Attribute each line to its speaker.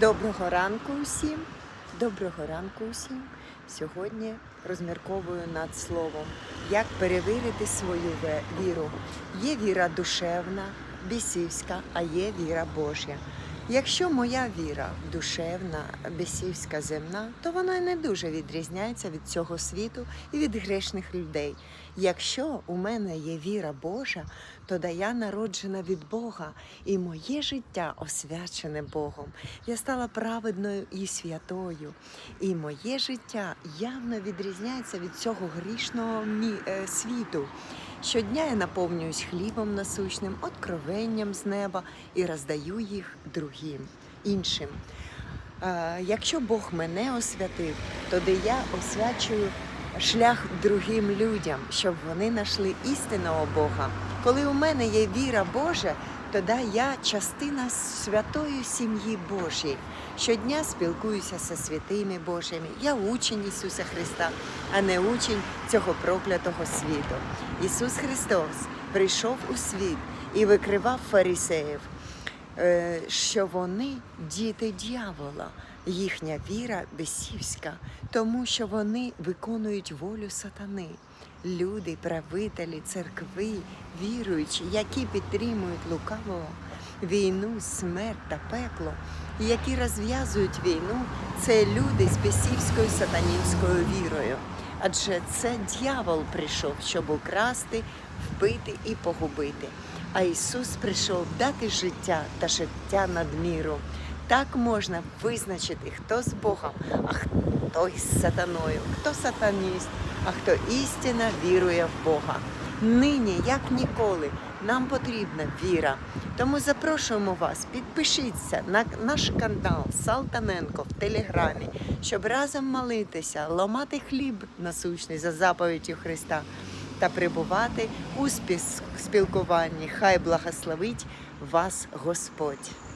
Speaker 1: Доброго ранку усім. Доброго ранку усім. Сьогодні розмірковую над словом, як перевірити свою віру. Є віра душевна, бісівська, а є віра Божя. Якщо моя віра душевна, бісівська, земна, то вона не дуже відрізняється від цього світу і від грешних людей. Якщо у мене є віра Божа, то да я народжена від Бога, і моє життя освячене Богом. Я стала праведною і святою. І моє життя явно відрізняється від цього грішного е, світу. Щодня я наповнююсь хлібом насущним, откровенням з неба і роздаю їх другим, іншим. Якщо Бог мене освятив, то де я освячую шлях другим людям, щоб вони знайшли істинного Бога. Коли у мене є віра Божа, тоді я частина святої сім'ї Божої. Щодня спілкуюся зі святими Божими. Я учень Ісуса Христа, а не учень цього проклятого світу. Ісус Христос прийшов у світ і викривав фарисеїв що вони діти дьявола, їхня віра бесівська, тому що вони виконують волю сатани. Люди, правителі, церкви, віруючі, які підтримують лукавого, війну, смерть та пекло, які розв'язують війну, це люди з бесівською сатанінською вірою. Адже це дьявол прийшов, щоб украсти, вбити і погубити. А Ісус прийшов дати життя та життя над міру. Так можна визначити, хто з Богом, а хто із сатаною, хто сатаніст, а хто істинно вірує в Бога. Нині, як ніколи, нам потрібна віра. Тому запрошуємо вас, підпишіться на наш канал Салтаненко в Телеграмі, щоб разом молитися, ламати хліб насущний за заповіддю Христа та перебувати у спілкуванні. Хай благословить вас Господь.